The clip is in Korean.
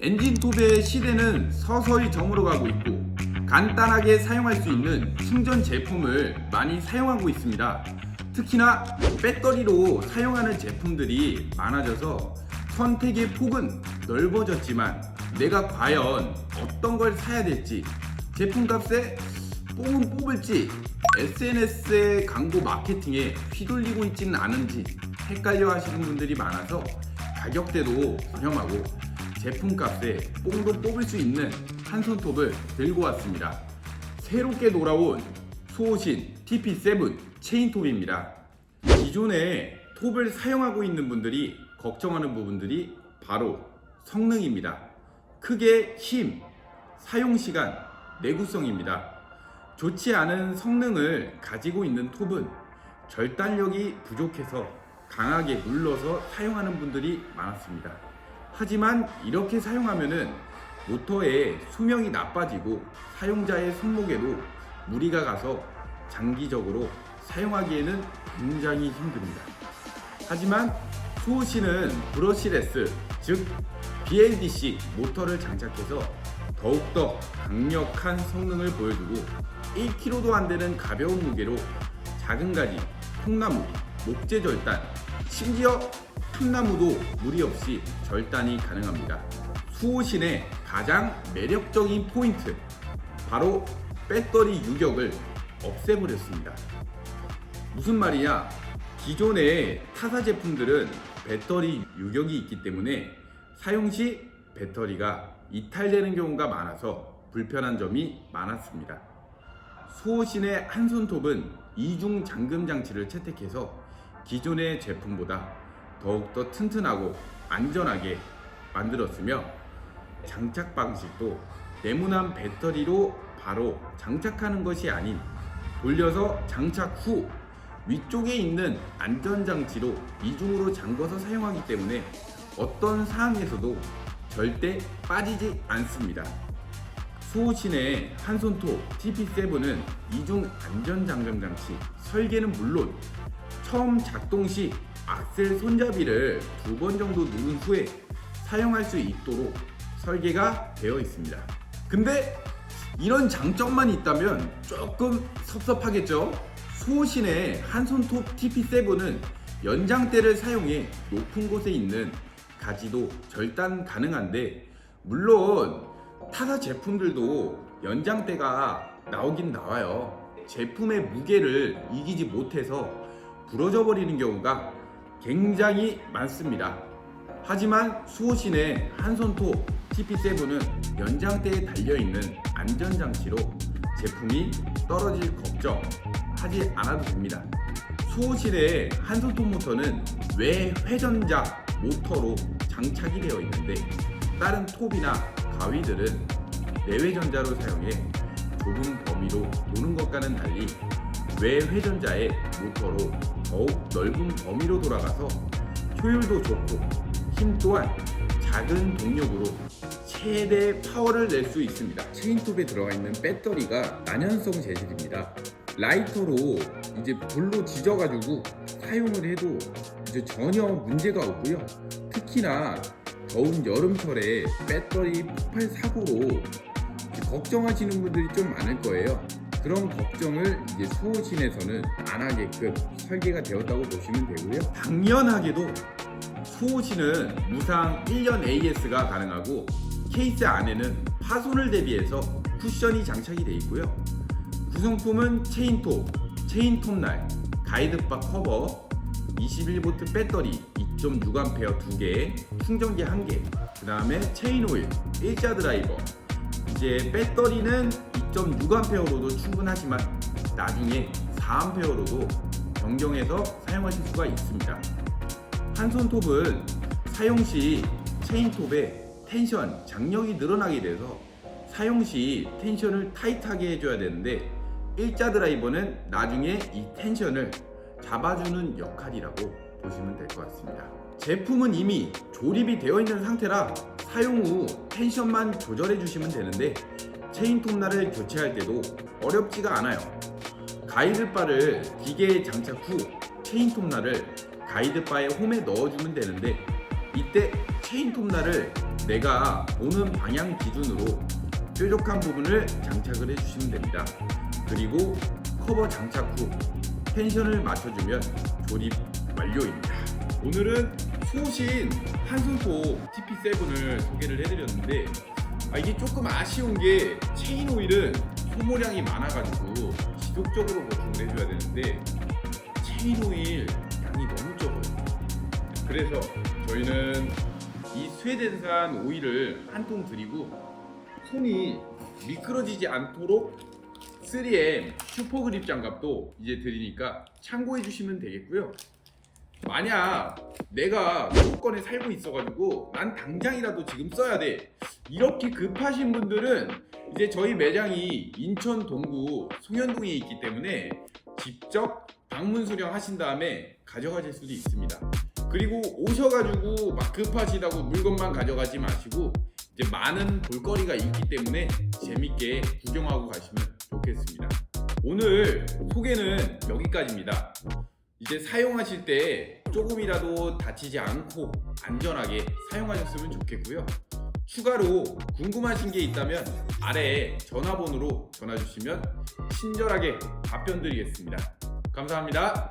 엔진톱의 시대는 서서히 저물어 가고 있고 간단하게 사용할 수 있는 충전 제품을 많이 사용하고 있습니다. 특히나 배터리로 사용하는 제품들이 많아져서 선택의 폭은 넓어졌지만 내가 과연 어떤 걸 사야 될지 제품값에 뽕은 뽑을지 SNS의 광고 마케팅에 휘둘리고 있지는 않은지 헷갈려 하시는 분들이 많아서 가격대도 저렴하고 제품값에 뽕도 뽑을 수 있는 한 손톱을 들고 왔습니다. 새롭게 돌아온 수호신 TP7 체인톱입니다. 기존에 톱을 사용하고 있는 분들이 걱정하는 부분들이 바로 성능입니다. 크게 힘, 사용 시간, 내구성입니다. 좋지 않은 성능을 가지고 있는 톱은 절단력이 부족해서 강하게 눌러서 사용하는 분들이 많았습니다. 하지만 이렇게 사용하면은 모터의 수명이 나빠지고 사용자의 손목에도 무리가 가서 장기적으로 사용하기에는 굉장히 힘듭니다. 하지만 수호씨는 브러시레스 즉 BLDC 모터를 장착해서 더욱더 강력한 성능을 보여주고 1kg도 안 되는 가벼운 무게로 작은 가지, 통나무, 목재 절단, 심지어 참나무도 무리 없이 절단이 가능합니다. 수호신의 가장 매력적인 포인트 바로 배터리 유격을 없애버렸습니다. 무슨 말이냐? 기존의 타사 제품들은 배터리 유격이 있기 때문에 사용 시 배터리가 이탈되는 경우가 많아서 불편한 점이 많았습니다. 수호신의 한손톱은 이중 잠금 장치를 채택해서 기존의 제품보다 더욱더 튼튼하고 안전하게 만들었으며 장착 방식도 네모난 배터리로 바로 장착하는 것이 아닌 돌려서 장착 후 위쪽에 있는 안전장치로 이중으로 잠궈서 사용하기 때문에 어떤 상황에서도 절대 빠지지 않습니다. 수호신의 한손톱 TP7은 이중 안전장점 장치 설계는 물론 처음 작동 시 악셀 손잡이를 두 번 정도 누른 후에 사용할 수 있도록 설계가 되어 있습니다. 근데 이런 장점만 있다면 조금 섭섭하겠죠? 수호신의 한손톱 TP7은 연장대를 사용해 높은 곳에 있는 가지도 절단 가능한데 물론 타사 제품들도 연장대가 나오긴 나와요. 제품의 무게를 이기지 못해서 부러져 버리는 경우가 굉장히 많습니다. 하지만 수호신의 한손톱 TP7은 연장대에 달려있는 안전장치로 제품이 떨어질 걱정 하지 않아도 됩니다. 수호신의 한손톱 모터는 외 회전자 모터로 장착이 되어 있는데 다른 톱이나 가위들은 내외전자로 사용해 좁은 범위로 도는 것과는 달리 외회전자의 모터로 더욱 넓은 범위로 돌아가서 효율도 좋고 힘 또한 작은 동력으로 최대 파워를 낼 수 있습니다. 체인톱에 들어가 있는 배터리가 난연성 재질입니다. 라이터로 이제 불로 지져가지고 사용을 해도 이제 전혀 문제가 없고요. 특히나 더운 여름철에 배터리 폭발 사고로 걱정하시는 분들이 좀 많을 거예요. 그런 걱정을 이제 수호신에서는 안 하게끔 설계가 되었다고 보시면 되고요. 당연하게도 수호신은 무상 1년 AS가 가능하고 케이스 안에는 파손을 대비해서 쿠션이 장착이 되어 있고요. 구성품은 체인톱, 체인톱날, 가이드바 커버, 21V 배터리 2.6A 2개, 충전기 1개, 그 다음에 체인오일, 일자 드라이버. 이제 배터리는 2.6A로도 충분하지만 나중에 4A로도 변경해서 사용하실 수가 있습니다. 한손톱은 사용 시 체인톱의 텐션, 장력이 늘어나게 돼서 사용 시 텐션을 타이트하게 해줘야 되는데 일자 드라이버는 나중에 이 텐션을 잡아주는 역할이라고 보시면 될 것 같습니다. 제품은 이미 조립이 되어 있는 상태라 사용 후 텐션만 조절해 주시면 되는데 체인 톱날을 교체할 때도 어렵지가 않아요. 가이드바를 기계에 장착 후 체인 톱날을 가이드바의 홈에 넣어주면 되는데 이때 체인 톱날을 내가 오는 방향 기준으로 뾰족한 부분을 장착을 해주시면 됩니다. 그리고 커버 장착 후 텐션을 맞춰주면 조립 완료입니다. 오늘은 수호신 한손톱 TP7을 소개를 해드렸는데 아, 이게 조금 아쉬운 게 체인 오일은 소모량이 많아가지고 지속적으로 보충을 해줘야 되는데 체인 오일 양이 너무 적어요. 그래서 저희는 이 스웨덴산 오일을 한 통 드리고 손이 미끄러지지 않도록 3M 슈퍼그립 장갑도 이제 드리니까 참고해 주시면 되겠고요. 만약 내가 수도권에 살고 있어가지고 난 당장이라도 지금 써야 돼 이렇게 급하신 분들은 이제 저희 매장이 인천 동구 송현동에 있기 때문에 직접 방문 수령하신 다음에 가져가실 수도 있습니다. 그리고 오셔가지고 막 급하시다고 물건만 가져가지 마시고 이제 많은 볼거리가 있기 때문에 재밌게 구경하고 가시면 좋겠습니다. 오늘 소개는 여기까지입니다. 이제 사용하실 때 조금이라도 다치지 않고 안전하게 사용하셨으면 좋겠고요. 추가로 궁금하신 게 있다면 아래에 전화번호로 전화 주시면 친절하게 답변 드리겠습니다. 감사합니다.